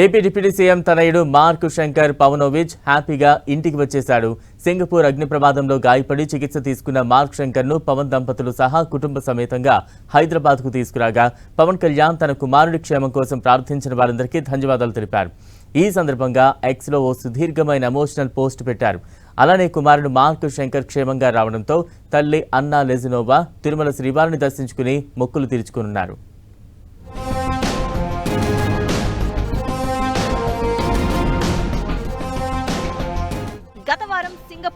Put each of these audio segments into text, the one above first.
AP deputy CM తనయుడు Mark Shankar Pavanovich హ్యాపీగా ఇంటికి వచ్చేశాడు. సింగపూర్ అగ్ని ప్రమాదంలో గాయపడి చికిత్స తీసుకున్న మార్క్ శంకర్ను పవన్ దంపతులు సహా కుటుంబ సమేతంగా హైదరాబాద్కు తీసుకురాగా పవన్ కళ్యాణ్ తన కుమారుడి క్షేమం కోసం ప్రార్థించిన వారందరికీ ధన్యవాదాలు తెలిపారు. ఈ సందర్భంగా ఎక్స్లో ఓ సుదీర్ఘమైన ఎమోషనల్ పోస్ట్ పెట్టారు. అలానే కుమారుడు మార్క్ శంకర్ క్షేమంగా రావడంతో తల్లి అన్నా లెజినోవా తిరుమల శ్రీవారిని దర్శించుకుని మొక్కులు తీర్చుకున్నారు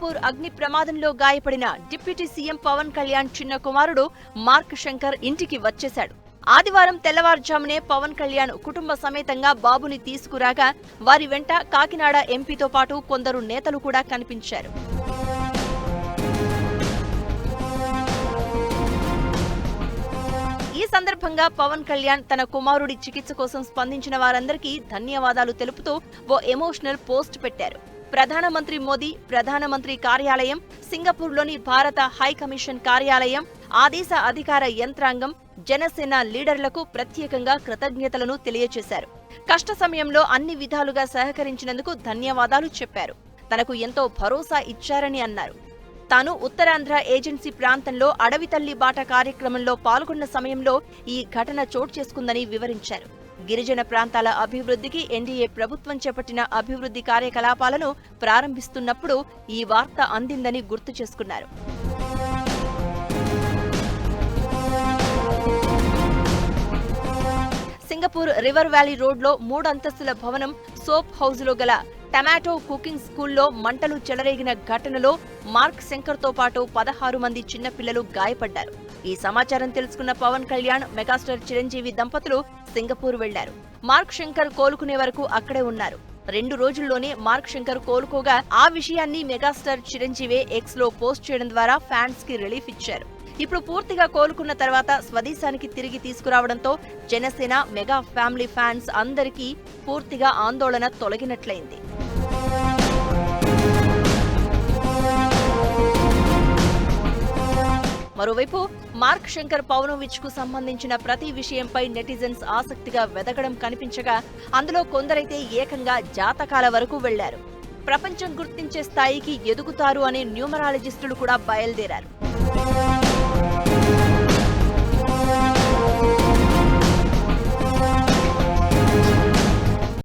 వారం అగ్ని ప్రమాదంలో గాయపడిన డిప్యూటీ సీఎం పవన్ కళ్యాణ్ చిన్న కుమారుడు మార్క్ శంకర్ ఇంటికి వచ్చేశాడు. ఆదివారం తెల్లవారుజామునే పవన్ కళ్యాణ్ కుటుంబ సమేతంగా బాబుని తీసుకురాగా వారి వెంట కాకినాడ ఎంపీతో పాటు కొందరు నేతలు కూడా కనిపించారు. ఈ సందర్భంగా పవన్ కళ్యాణ్ తన కుమారుడి చికిత్స కోసం స్పందించిన వారందరికీ ధన్యవాదాలు తెలుపుతూ ఓ ఎమోషనల్ పోస్ట్ పెట్టారు. ప్రధానమంత్రి మోదీ ప్రధానమంత్రి కార్యాలయం సింగపూర్లోని భారత హై కమిషన్ కార్యాలయం ఆదేశ అధికార యంత్రాంగం జనసేన లీడర్లకు ప్రత్యేకంగా కృతజ్ఞతలను తెలియజేశారు కష్ట సమయంలో అన్ని విధాలుగా సహకరించినందుకు ధన్యవాదాలు చెప్పారు. తనకు ఎంతో భరోసా ఇచ్చారని అన్నారు. తాను ఉత్తరాంధ్ర ఏజెన్సీ ప్రాంతంలో అడవి తల్లి బాట కార్యక్రమంలో పాల్గొన్న సమయంలో ఈ ఘటన చోటు చేసుకుందని వివరించారు. గిరిజన ప్రాంతాల అభివృద్ధికి ఎన్డీఏ ప్రభుత్వం చేపట్టిన అభివృద్ధి కార్యకలాపాలను ప్రారంభిస్తున్నప్పుడు ఈ వార్త అందిందని గుర్తు చేసుకున్నారు. సింగపూర్ రివర్ వ్యాలీ రోడ్లో మూడు అంతస్తుల భవనం సోప్ హౌజ్లో గల టమాటో కుకింగ్ స్కూల్లో మంటలు చెలరేగిన ఘటనలో మార్క్ శంకర్తో పాటు పదహారు మంది చిన్నపిల్లలు గాయపడ్డారు. ఈ సమాచారం తెలుసుకున్న పవన్ కళ్యాణ్ మెగాస్టార్ చిరంజీవి దంపతులు సింగపూర్ వెళ్ళారు. మార్క్ శంకర్ కోలుకునే వరకు అక్కడే ఉన్నారు. రెండు రోజుల్లోనే మార్క్ శంకర్ కోలుకోగా ఆ విషయాన్ని మెగాస్టార్ చిరంజీవి ఎక్స్లో పోస్ట్ చేయడం ద్వారా ఫ్యాన్స్కి రిలీఫ్ ఇచ్చారు. ఇప్పుడు పూర్తిగా కోలుకున్న తర్వాత స్వదేశానికి తిరిగి తీసుకురావడంతో జనసేన మెగా ఫ్యామిలీ ఫ్యాన్స్ అందరికీ పూర్తిగా ఆందోళన తొలగినట్లయింది. మరోవైపు మార్క్ శంకర్ పౌనోవిచ్కు సంబంధించిన ప్రతి విషయంపై నెటిజన్స్ ఆసక్తిగా వెదగడం కనిపించగా అందులో కొందరైతే ఏకంగా జాతకాల వరకు వెళ్ళారు. ప్రపంచం గుర్తించే స్థాయికి ఎదుగుతారు అనే న్యూమరాలజిస్టులు కూడా బయలుదేరారు.